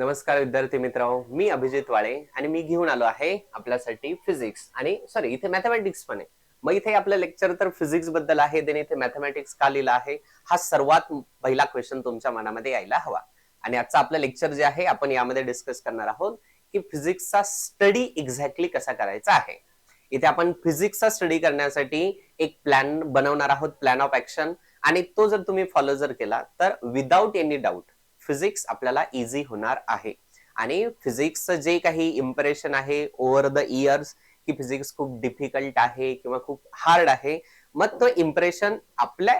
नमस्कार विद्यार्थी मित्र मी अभिजित वाळे आणि मी घेऊन आलो आहे आपल्यासाठी फिजिक्स आणि सॉरी इथे मॅथमॅटिक्स पण आहे. मग इथे आपलं लेक्चर तर फिजिक्सबद्दल आहे देन इथे मॅथमॅटिक्स का लिहिलं आहे हा सर्वात पहिला क्वेश्चन तुमच्या मनामध्ये यायला हवा. आणि आजचं आपलं लेक्चर जे आहे आपण यामध्ये डिस्कस करणार आहोत की फिजिक्सचा स्टडी एक्झॅक्टली कसा करायचा आहे. इथे आपण फिजिक्सचा स्टडी करण्यासाठी एक प्लॅन बनवणार आहोत प्लॅन ऑफ ऍक्शन आणि तो जर तुम्ही फॉलो जर केला तर विदाऊट एनी डाऊट फिजिक्स आपल्याला इझी होणार आहे. आणि फिजिक्सचं जे काही इम्प्रेशन आहे ओव्हर द इयर्स की फिजिक्स खूप डिफिकल्ट आहे किंवा खूप हार्ड आहे मग तो इम्प्रेशन आपल्या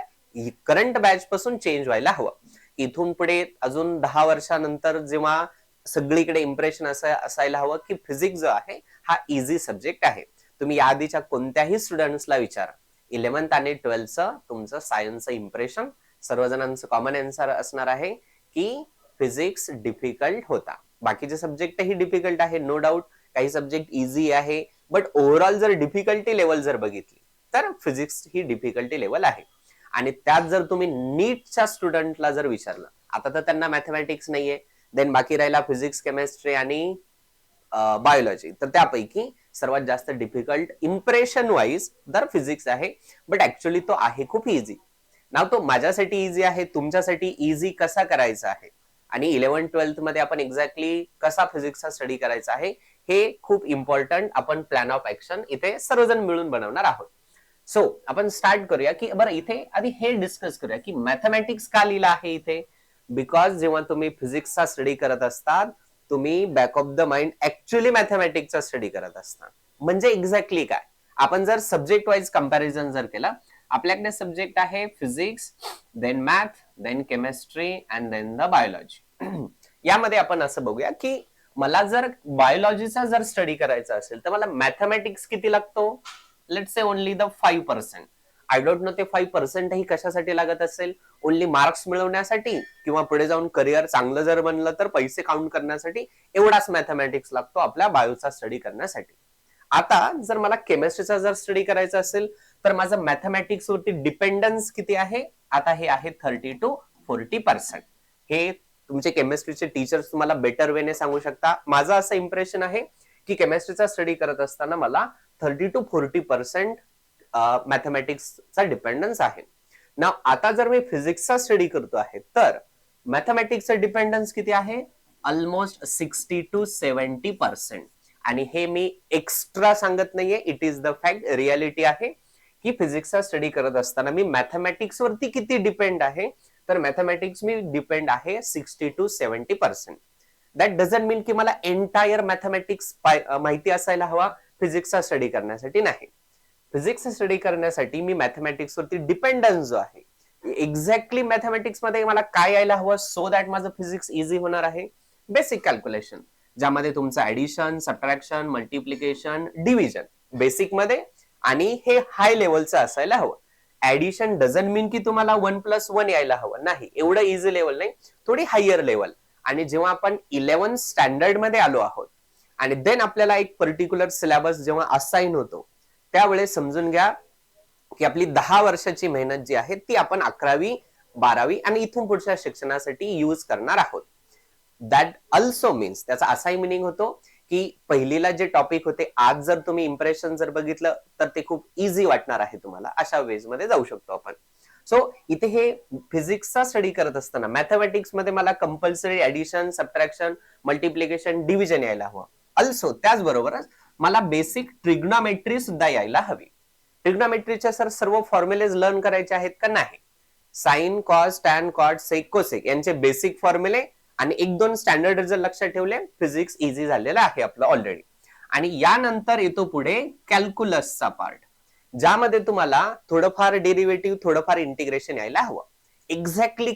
करंट बॅच पासून चेंज व्हायला हवं. इथून पुढे अजून दहा वर्षानंतर जेव्हा सगळीकडे इम्प्रेशन असं असायला हवं की फिजिक्स जो आहे हा इझी सब्जेक्ट आहे. तुम्ही याआधीच्या कोणत्याही स्टुडंट्सला विचारा. इलेव्हन्थ आणि ट्वेल्थचं तुमचं सायन्सचं इम्प्रेशन सर्वजणांचं कॉमन आन्सर असणार आहे. की फिजिक्स डिफिकल्ट होता. बाकीचे सब्जेक्टही डिफिकल्ट आहे नो डाऊट काही सब्जेक्ट इझी आहे. बट ओव्हरऑल जर डिफिकल्टी लेवल जर बघितली तर फिजिक्स ही डिफिकल्टी लेवल आहे. आणि त्यात जर तुम्ही नीटच्या स्टुडंटला जर विचारलं आता तर त्यांना मॅथमॅटिक्स नाहीये. देन बाकी राहिला फिजिक्स केमिस्ट्री आणि बायोलॉजी तर त्यापैकी सर्वात जास्त डिफिकल्ट इम्प्रेशन वाईज दर फिजिक्स आहे. बट ऍक्च्युली तो आहे खूप इझी नाव तो माझ्यासाठी इझी आहे तुमच्यासाठी इझी कसा करायचा आहे? आणि इलेव्हन ट्वेल्थमध्ये आपण एक्झॅक्टली कसा फिजिक्सचा स्टडी करायचा आहे हे खूप इम्पॉर्टंट आपण प्लॅन ऑफ ऍक्शन इथे सर्वजण मिळून बनवणार आहोत. सो आपण स्टार्ट करूया की बरं इथे आधी हे डिस्कस करूया की मॅथमॅटिक्स का लिहिलं आहे इथे? बिकॉज जेव्हा तुम्ही फिजिक्सचा स्टडी करत असतात तुम्ही back of the mind actually मॅथमॅटिक्सचा study करत असता म्हणजे एक्झॅक्टली काय? आपण जर सब्जेक्ट वाईज कंपॅरिझन जर केला आपल्याकडे सब्जेक्ट आहे physics then math then chemistry and then the biology यामध्ये आपण असं बघूया की मला जर बायोलॉजीचा जर स्टडी करायचा असेल तर मला मॅथमॅटिक्स किती लागतो? Let say only the five percent I don't know ते फाईव्ह पर्सेंटही कशासाठी लागत असेल? ओनली मार्क्स मिळवण्यासाठी किंवा पुढे जाऊन करिअर चांगलं जर बनलं तर पैसे काउंट करण्यासाठी एवढाच मॅथमॅटिक्स लागतो आपल्या बायोचा स्टडी करण्यासाठी. आता जर मला केमिस्ट्रीचा जर स्टडी करायचा असेल तर माझं मॅथमॅटिक्स वरती डिपेंडन्स किती आहे? आता हे आहे थर्टी टू फोर्टी पर्सेंट हे तुमचे केमिस्ट्रीचे टीचर्स तुम्हाला बेटर वेने सांगू शकता. माझं असं इम्प्रेशन आहे की केमिस्ट्रीचा स्टडी करत असताना मला थर्टी टू फोर्टी पर्सेंट मॅथमॅटिक्सचा डिपेंडन्स आहे. ना आता जर मी फिजिक्सचा स्टडी करतो आहे तर मॅथमॅटिक्सचा डिपेंडन्स किती आहे? Almost sixty to seventy percent आणि हे मी एक्स्ट्रा सांगत नाहीये. It is the fact reality आहे. की फिजिक्सचा स्टडी करत असताना मी मॅथमॅटिक्स वरती किती डिपेंड आहे? तर मॅथमॅटिक्स मी डिपेंड आहे sixty to seventy percent that doesn't mean की मला एंटायर मॅथमॅटिक्स माहिती असायला हवा फिजिक्सचा स्टडी करण्यासाठी नाही. फिजिक्सचा स्टडी करण्यासाठी मी मॅथमॅटिक्स वरती डिपेंडन्स जो आहे एक्झॅक्टली मॅथमॅटिक्समध्ये मला काय यायला हवं सो दॅट माझं फिजिक्स इझी होणार आहे? बेसिक कॅल्क्युलेशन ज्यामध्ये तुमचं ऍडिशन सबट्रॅक्शन मल्टिप्लिकेशन डिव्हिजन बेसिकमध्ये आणि हे हाय लेवलचं असायला हवं. ऍडिशन डझन मीन की तुम्हाला वन प्लस वन यायला हवं. नाही एवढं इझी लेवल नाही. थोडी हायर लेवल आणि जेव्हा आपण इलेव्हन स्टँडर्डमध्ये आलो आहोत आणि देन आपल्याला एक पर्टिक्युलर सिलेबस जेव्हा असाइन होतो त्यावेळेस समजून घ्या की आपली दहा वर्षाची मेहनत जी आहे ती आपण अकरावी बारावी आणि इथून पुढच्या शिक्षणासाठी यूज करणार आहोत. दॅट अल्सो मीन्स त्याचा असाही मिनिंग होतो. की पहिलीला जे टॉपिक होते आज जर तुम्ही इम्प्रेशन जर बघितलं तर ते खूप इझी वाटणार आहे तुम्हाला. अशा वेजमध्ये जाऊ शकतो आपण. सो इथे हे फिजिक्सचा स्टडी करत असताना मॅथमॅटिक्समध्ये मला compulsory addition subtraction multiplication division यायला हवं. अल्सो त्याचबरोबरच मला बेसिक ट्रिग्नॉमेट्री सुद्धा यायला हवी. ट्रिग्नॉमेट्रीच्या सर सर्व फॉर्म्युलेज लर्न करायचे आहेत का नाही? Sin cos tan cot sec cosec यांचे बेसिक फॉर्म्युले आणि एक दोन स्टँडर्ड जर लक्षात ठेवले फिजिक्स इझी झालेला आहे आपलं ऑलरेडी आणि यानंतर येतो पुढे कॅल्क्युलसचा पार्ट ज्यामध्ये तुम्हाला थोडंफार डेरिव्हेटिव्ह थोडंफार इंटिग्रेशन यायला हवं. एक्झॅक्टली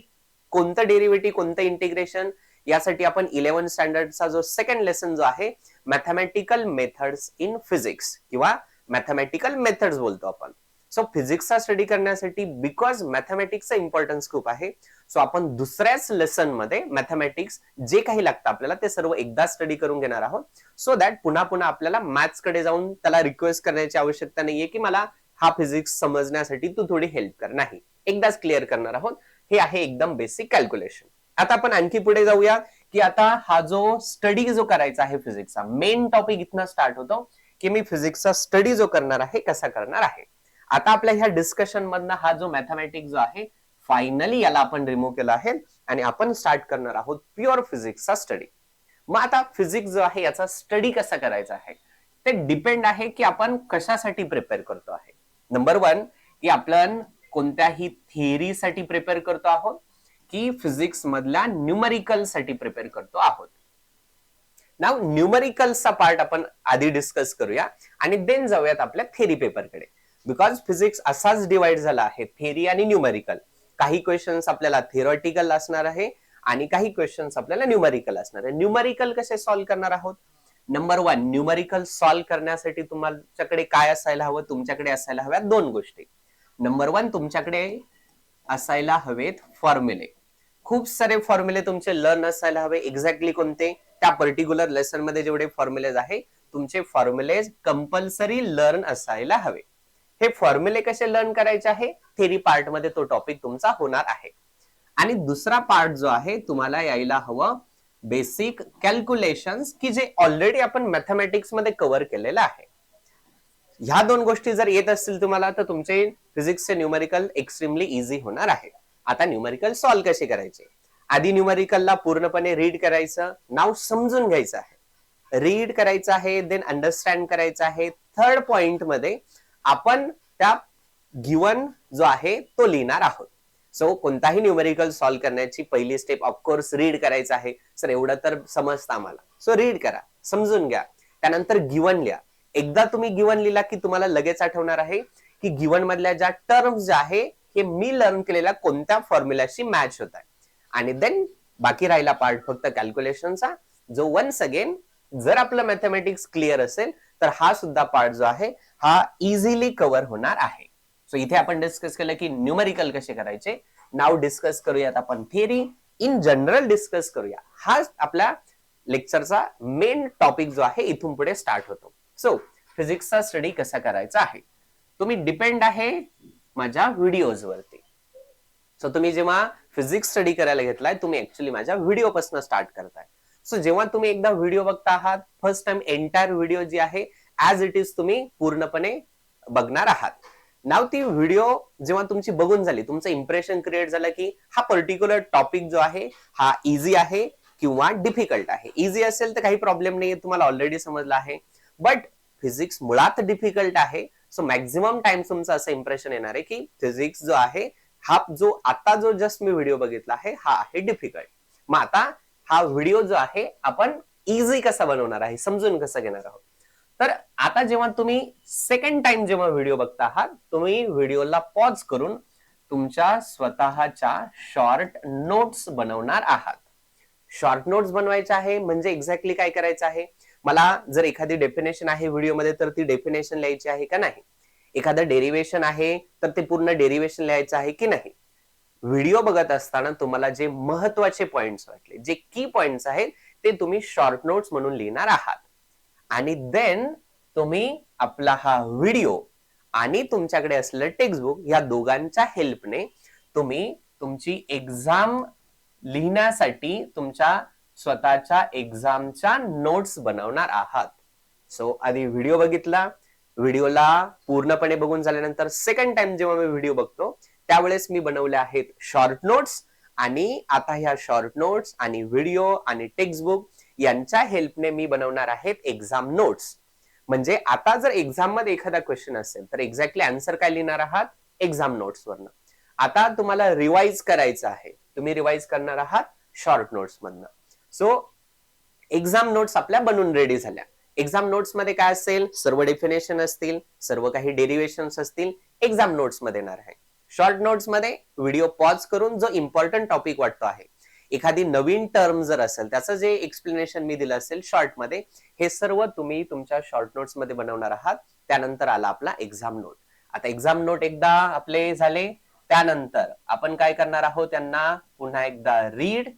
कोणतं डेरिव्हेटिव्ह कोणतं इंटिग्रेशन यासाठी आपण इलेव्हन स्टँडर्डचा जो सेकंड लेसन जो आहे मॅथमॅटिकल मेथड्स इन फिजिक्स किंवा मॅथमॅटिकल मेथड्स बोलतो आपण. सो फिजिक्सचा स्टडी करण्यासाठी बिकॉज मॅथमॅटिक्सचा इम्पॉर्टन्स खूप आहे. सो आपण दुसऱ्याच लेसनमध्ये मॅथमॅटिक्स जे काही लागतं आपल्याला ते सर्व एकदा स्टडी करून घेणार आहोत. सो दॅट पुन्हा पुन्हा आपल्याला मॅथ्सकडे जाऊन त्याला रिक्वेस्ट करण्याची आवश्यकता नाहीये की मला हा फिजिक्स समजण्यासाठी तू थोडी हेल्प कर. नाही. एकदाच क्लिअर करणार आहोत. हे आहे एकदम बेसिक कॅल्क्युलेशन आता आपण आणखी पुढे जाऊया की आता हा जो स्टडी जो करायचा आहे फिजिक्सचा मेन टॉपिक इथनं स्टार्ट होतो की मी फिजिक्सचा स्टडी जो करणार आहे कसा करणार आहे? आता आपल्या ह्या डिस्कशन मधनं हा जो मॅथमॅटिक्स जो आहे फायनली याला आपण रिमूव्ह केला आहे आणि आपण स्टार्ट करणार आहोत प्युअर फिजिक्सचा स्टडी मग आता फिजिक्स जो आहे याचा स्टडी कसा करायचा आहे? ते डिपेंड आहे की आपण कशासाठी प्रिपेअर करतो आहे. नंबर वन की आपण कोणत्याही थिअरीसाठी प्रिपेअर करतो आहोत की फिजिक्स मधल्या न्यूमरिकलसाठी प्रिपेअर करतो आहोत. नाव न्यूमरिकलचा पार्ट आपण आधी डिस्कस करूया आणि देन जाऊयात आपल्या थेरी पेपरकडे बिकॉज फिजिक्स असाच डिवाइड झाला आहे. थेरी आणि न्यूमेरिकल काही क्वेश्चन्स आपल्याला थिअरॉटिकल असणार आहे आणि काही क्वेश्चन्स आपल्याला न्यूमेरिकल असणार आहे. न्यूमेरिकल कसे सॉल्व्ह करणार आहोत? नंबर वन न्यूमेरिकल सॉल्व्ह करण्यासाठी तुमच्याकडे काय असायला हवं? तुमच्याकडे असायला हव्या दोन गोष्टी. नंबर वन तुमच्याकडे असायला हवेत फॉर्म्युले खूप सारे फॉर्म्युले तुमचे लर्न असायला हवे. एक्झॅक्टली कोणते? त्या पर्टिक्युलर लेसनमध्ये जेवढे फॉर्म्युलेज आहे तुमचे फॉर्म्युलेज कंपल्सरी लर्न असायला हवे. हे फॉर्म्युले कसे लर्न करायचे आहे? थेरी पार्टमध्ये तो टॉपिक तुमचा होणार आहे. आणि दुसरा पार्ट जो आहे तुम्हाला यायला हवं बेसिक कॅल्क्युलेशन की जे ऑलरेडी आपण मॅथमॅटिक्समध्ये कव्हर केलेलं आहे. ह्या दोन गोष्टी जर येत असतील तुम्हाला तर तुमचे फिजिक्सचे न्यूमेरिकल एक्स्ट्रीमली इझी होणार आहे. आता न्यूमेरिकल सॉल्व्ह कसे करायचे? आधी न्यूमेरिकलला पूर्णपणे रीड करायचं नाव समजून घ्यायचं आहे. रीड करायचं आहे देन अंडरस्टँड करायचं आहे. थर्ड पॉइंटमध्ये आपण त्या गिवन जो आहे तो लिहिणार आहोत. सो कोणताही न्यूमेरिकल सॉल्व्ह करण्याची पहिली स्टेप ऑफकोर्स रीड करायचं आहे. सर एवढं तर समजतं आम्हाला. सो रीड करा. समजून घ्या. त्यानंतर गिवन लिहा. एकदा तुम्ही गिवन लिहिला की तुम्हाला लगेच आठवणार आहे की गिवन मधल्या ज्या टर्म्स ज्या आहे हे मी लर्न केलेल्या कोणत्या फॉर्म्युलाशी मॅच होत आहे आणि देन बाकी राहिला पार्ट फक्त कॅल्क्युलेशनचा जो वन्स अगेन जर आपलं मॅथमॅटिक्स क्लिअर असेल तर हा सुद्धा पार्ट जो आहे हा इझिली कव्हर होणार आहे. सो इथे आपण डिस्कस केलं की न्यूमरिकल कसे करायचे? नाव डिस्कस करूयात आपण थिअरी इन जनरल डिस्कस करूया. हा आपल्या लेक्चरचा मेन टॉपिक जो आहे इथून पुढे स्टार्ट होतो. सो फिजिक्सचा स्टडी कसा करायचा आहे? तुम्ही डिपेंड आहे माझ्या व्हिडिओज वरती. सो तुम्ही जेव्हा फिजिक्स स्टडी करायला घेतलाय तुम्ही ऍक्च्युली माझ्या व्हिडिओ पासून स्टार्ट करताय. सो जेव्हा तुम्ही एकदा व्हिडिओ बघता आहात फर्स्ट टाइम एंटायर व्हिडिओ जी आहे ऍज इट इज तुम्ही पूर्णपणे बघणार आहात. नाव ती व्हिडिओ जेव्हा तुमची बघून झाली तुमचं इम्प्रेशन क्रिएट झालं की हा पर्टिक्युलर टॉपिक जो आहे हा इझी आहे किंवा डिफिकल्ट आहे. इझी असेल तर काही प्रॉब्लेम नाही तुम्हाला ऑलरेडी समजलं आहे. बट फिजिक्स मुळात डिफिकल्ट आहे. सो मॅक्झिमम टाइम तुमचं असं इम्प्रेशन येणार आहे की फिजिक्स जो आहे हा जो आता जो जस्ट मी व्हिडिओ बघितला आहे हा आहे डिफिकल्ट मग आता हा व्हिडिओ जो आहे आपण इझी कसा बनवणार आहे समजून कसं घेणार आहोत? तर आता जेव्हा तुम्ही सेकंड टाइम जेव्हा व्हिडिओ बघता आहात तुम्ही व्हिडिओला पॉज करून तुमच्या स्वतःच्या शॉर्ट नोट्स बनवणार आहात. शॉर्ट नोट्स बनवायचे आहे म्हणजे एक्झॅक्टली काय करायचं आहे? मला जर एखादी डेफिनेशन आहे व्हिडिओमध्ये तर ती डेफिनेशन लिहायची आहे का नाही? एखादं डेरिवेशन आहे तर ते पूर्ण डेरिवेशन लिहायचं आहे की नाही? व्हिडिओ बघत असताना तुम्हाला जे महत्त्वाचे पॉइंट्स वाटले जे की पॉइंट्स आहेत ते तुम्ही शॉर्ट नोट्स म्हणून लिहिणार आहात. आणि देन तुम्ही आपला हा व्हिडिओ आणि तुमच्याकडे असलेलं टेक्स्टबुक या दोघांच्या हेल्पने तुम्ही तुमची एक्झाम लिहिण्यासाठी तुमच्या स्वतःच्या एक्झामच्या नोट्स बनवणार आहात. सो आधी व्हिडिओ बघितला. व्हिडिओला पूर्णपणे बघून झाल्यानंतर सेकंड टाइम जेव्हा मी व्हिडिओ बघतो त्यावेळेस मी बनवले आहेत शॉर्ट नोट्स आणि आता ह्या शॉर्ट नोट्स आणि व्हिडिओ आणि टेक्स्टबुक यांच्या हेल्पने मी बनवणार आहेत एक्झाम नोट्स म्हणजे आता जर एक्झाममध्ये एखादा क्वेश्चन असेल तर एक्झॅक्टली आन्सर काय लिहिणार आहात? एक्झाम नोट्स वरनं. आता तुम्हाला रिवाइज करायचं आहे. तुम्ही रिवाइज करणार आहात शॉर्ट नोट्स मधनं. सो एक्झाम नोट्स आपल्या बनून रेडी झाल्या. एक्झाम नोट्समध्ये काय असेल? सर्व डेफिनेशन असतील सर्व काही डेरिव्हेशन असतील एक्झाम नोट्समध्ये येणार आहे. शॉर्ट नोट्समध्ये व्हिडिओ पॉज करून जो इम्पॉर्टंट टॉपिक वाटतो आहे एखादी नवीन टर्म जर असेल त्याचं जे एक्सप्लेनेशन मी दिलं असेल शॉर्टमध्ये हे सर्व तुम्ही तुमच्या शॉर्ट नोट्समध्ये बनवणार आहात. त्यानंतर आला आपला एक्झाम नोट आता एक्झाम नोट एकदा आपले झाले त्यानंतर आपण काय करणार आहोत त्यांना पुन्हा एकदा रीड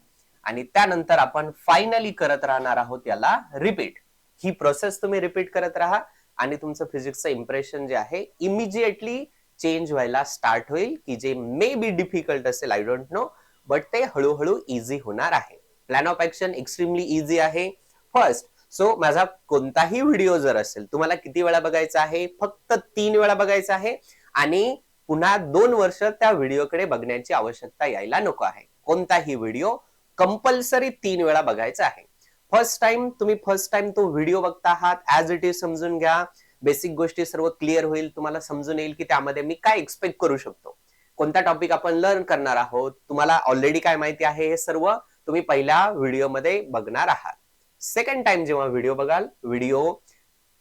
आणि त्यानंतर आपण फायनली करत राहणार आहोत याला रिपीट ही प्रोसेस तुम्ही रिपीट करत राहा आणि तुमचं फिजिक्सचं इम्प्रेशन जे आहे इमिजिएटली चेंज व्हायला स्टार्ट होईल की जे मे बी डिफिकल्ट असेल आय डोंट नो बट ते हळूहळू इझी होणार आहे. Plan of action extremely easy आहे. फर्स्ट सो माझा कोणताही व्हिडिओ जर असेल तुम्हाला किती वेळा बघायचा आहे? फक्त तीन वेळा बघायचा आहे. आणि पुन्हा दोन वर्ष त्या व्हिडिओकडे बघण्याची आवश्यकता यायला नको आहे. कोणताही व्हिडिओ कंपल्सरी तीन वेळा बघायचा आहे. फर्स्ट टाइम तुम्ही फर्स्ट टाइम तो व्हिडिओ बघता आहात. ऍज इट इज समजून घ्या. बेसिक गोष्टी सर्व क्लिअर होईल. तुम्हाला समजून येईल की त्यामध्ये मी काय एक्सपेक्ट करू शकतो. कोणता टॉपिक आपण लर्न करणार आहोत तुम्हाला ऑलरेडी काय माहिती आहे हे सर्व तुम्ही पहिल्या व्हिडिओमध्ये बघणार आहात. सेकंड टाइम जेव्हा व्हिडिओ बघाल व्हिडिओ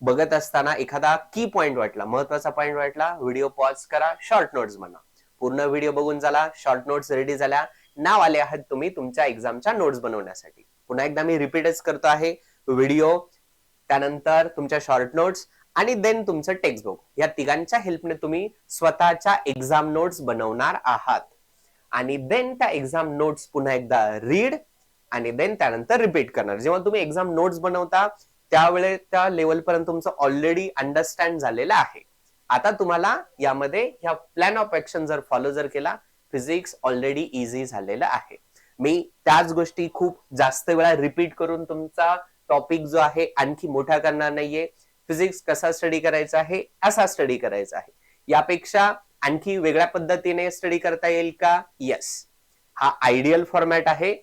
बघत असताना एखादा की पॉइंट वाटला महत्त्वाचा पॉइंट वाटला व्हिडिओ पॉज करा शॉर्ट नोट्स म्हणा. पूर्ण व्हिडिओ बघून झाला शॉर्ट नोट्स रेडी झाल्या नाव आले आहात तुम्ही तुमच्या एक्झामच्या नोट्स बनवण्यासाठी. पुन्हा एकदा मी रिपीटच करतो आहे व्हिडिओ त्यानंतर तुमच्या शॉर्ट नोट्स आणि देन तुमचं टेक्स्ट बुक या तिघांच्या हेल्पने तुम्ही स्वतःच्या एक्झाम नोट्स बनवणार आहात. आणि देन त्या एक्झाम नोट्स पुन्हा एकदा रीड आणि देन त्यानंतर रिपीट करणार. जेव्हा तुम्ही एक्झाम नोट्स बनवता त्यावेळेस त्या लेवल पर्यंत तुमचं ऑलरेडी अंडरस्टँड झालेलं आहे. आता तुम्हाला यामध्ये ह्या प्लॅन ऑफ ऍक्शन जर फॉलो जर केला फिजिक्स ऑलरेडी इझी झालेलं आहे. मी त्याच गोष्टी खूप जास्त वेळा रिपीट करून तुमचा टॉपिक जो आहे आणखी मोठा करणार नाहीये. फिजिक्स कसा स्टडी करायचा आहे असा स्टडी करायचा आहे. यापेक्षा आणखी वेगळ्या पद्धतीने स्टडी करता येईल का? येस हा आयडियल फॉर्मॅट आहे.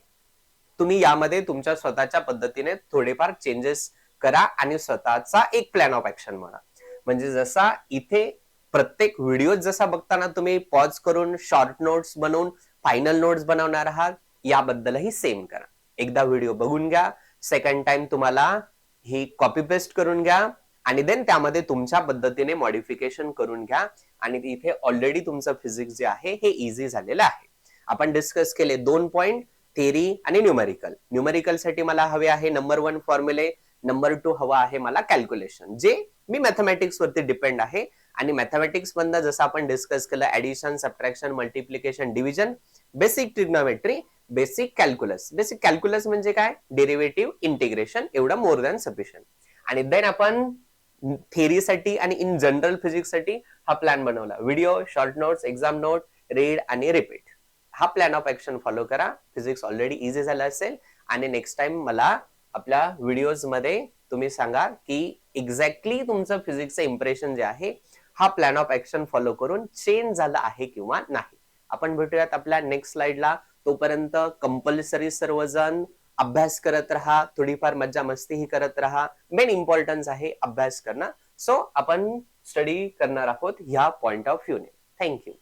तुम्ही यामध्ये तुमच्या स्वतःच्या पद्धतीने थोडेफार चेंजेस करा आणि स्वतःचा एक प्लॅन ऑफ ऍक्शन म्हणा. म्हणजे जसा इथे प्रत्येक व्हिडिओ जसा बघताना तुम्ही पॉज करून शॉर्ट नोट्स बनवून फायनल नोट्स बनवणार आहात याबद्दलही सेम करा. एकदा व्हिडिओ बघून घ्या. सेकंड टाइम तुम्हाला ही कॉपी पेस्ट करून घ्या. आणि देन त्यामध्ये तुमच्या पद्धतीने मॉडिफिकेशन करून घ्या. आणि इथे ऑलरेडी तुमचं फिजिक्स जे आहे हे इझी झालेलं आहे. आपण डिस्कस केले दोन पॉईंट थेरी आणि न्यूमेरिकल न्यूमेरिकलसाठी मला हवे आहे नंबर वन फॉर्म्युले नंबर टू हवा आहे मला कॅल्क्युलेशन जे मी मॅथमॅटिक्स वरती डिपेंड आहे. आणि मॅथमॅटिक्स मधनं जसं आपण डिस्कस केलं addition subtraction multiplication division basic trigonometry basic calculus basic calculus म्हणजे काय? डेरिव्हेटिव्ह इंटिग्रेशन एवढं मोर दॅन सफिशियंट आणि देन आपण थेरीसाठी आणि इन जनरल फिजिक्ससाठी हा प्लॅन बनवला. Video short notes exam note read आणि रिपीट हा प्लॅन ऑफ ऍक्शन फॉलो करा. फिजिक्स ऑलरेडी इझी झाला असेल. आणि नेक्स्ट टाइम मला आपल्या व्हिडिओजमध्ये तुम्ही सांगा की एक्झॅक्टली तुमचं फिजिक्सचं इम्प्रेशन जे आहे हा प्लॅन ऑफ ऍक्शन फॉलो करून चेंज झाला आहे किंवा नाही. आपण भेटूयात आपल्या नेक्स्ट स्लाइडला तोपर्यंत कंपल्सरी सर्वजण अभ्यास करत राहा थोडीफार मज्जा मस्तीही करत राहा. मेन इम्पॉर्टन्स आहे अभ्यास करणं. सो आपण स्टडी करणार आहोत ह्या पॉइंट ऑफ व्ह्यूने थँक्यू